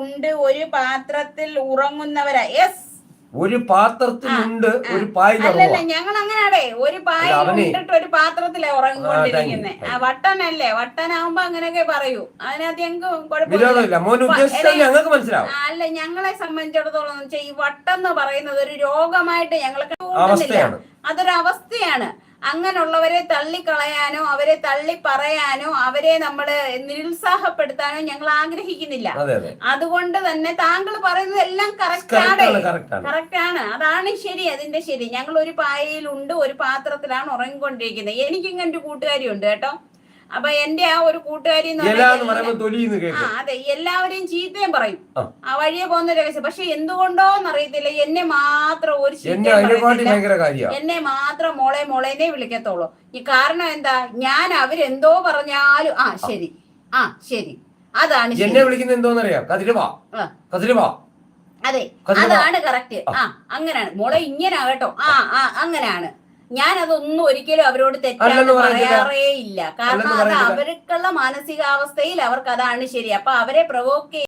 ഉണ്ട് ഒരു പാത്രത്തിൽ ഉറങ്ങുന്നവരാ. യെസ് ഒരു പാത്രത്തിൽ ഉണ്ട് ഒരു അല്ലല്ല ഞങ്ങൾ അങ്ങനെയാടേ ഒരു പായ ഇട്ടിട്ട് ഒരു പാത്രത്തിലെ ഉറങ്ങിക്കൊണ്ടിരിക്കുന്നത് വട്ടനല്ലേ വട്ടനാവുമ്പോ അങ്ങനെയൊക്കെ പറയൂ. അതിനകത്ത് ഞങ്ങൾക്ക് അല്ല ഞങ്ങളെ സംബന്ധിച്ചിടത്തോളം ഈ വട്ടം എന്ന് പറയുന്നത് ഒരു രോഗമായിട്ട് ഞങ്ങൾക്ക്. അതൊരു അവസ്ഥയാണ്. അങ്ങനെയുള്ളവരെ തള്ളിക്കളയാനോ അവരെ തള്ളി പറയാനോ അവരെ നമ്മൾ നിരുത്സാഹപ്പെടുത്താനോ ഞങ്ങൾ ആഗ്രഹിക്കുന്നില്ല. അതെ അതെ. അതുകൊണ്ട് തന്നെ താങ്കൾ പറയുന്നത് എല്ലാം കറക്റ്റാണ് കറക്റ്റാണ് കറക്റ്റ് ആണ്. അതാണ് ശരി അതിന്റെ ശരി. ഞങ്ങൾ ഒരു പായയിലുണ്ട് ഒരു പാത്രത്തിലാണ് ഉറങ്ങിക്കൊണ്ടിരിക്കുന്നത്. എനിക്കിങ്ങനെ ഒരു കൂട്ടുകാരി ഉണ്ട് കേട്ടോ. അപ്പൊ എന്റെ ആ ഒരു കൂട്ടുകാരി ആ അതെ എല്ലാവരെയും ചീത്തയും പറയും. ആ. ആ വഴിയെ പോകുന്ന രഹസ്യം. പക്ഷെ എന്തുകൊണ്ടോന്ന് അറിയത്തില്ല. എന്നെ മാത്രം ഒരു എന്നെ മാത്രം മോളെ മോളേനെ വിളിക്കത്തോളൂ. ഈ കാരണം എന്താ? ഞാൻ അവരെന്തോ പറഞ്ഞാലും ആ ശരി. ആ ശരി. അതാണ് എന്നെ വിളിക്കുന്നത് വിളിക്കുന്ന എന്തോന്നറിയാം? കതിരുവാ. ആ. കതിരവാ. അതെ അതാണ് കറക്റ്റ് ആ അങ്ങനെയാണ്. മോളെ ഇങ്ങനെ കേട്ടോ. ആ ആ അങ്ങനെയാണ്. ഞാൻ അതൊന്നും ഒരിക്കലും അവരോട് തെറ്റാന്ന് പറയുന്നില്ല. പറയാറേ ഇല്ല കാരണം അത് അവർക്കുള്ള മാനസികാവസ്ഥയിൽ അവർക്ക് അതാണ് ശരി. അപ്പൊ അവരെ പ്രവോക്ക്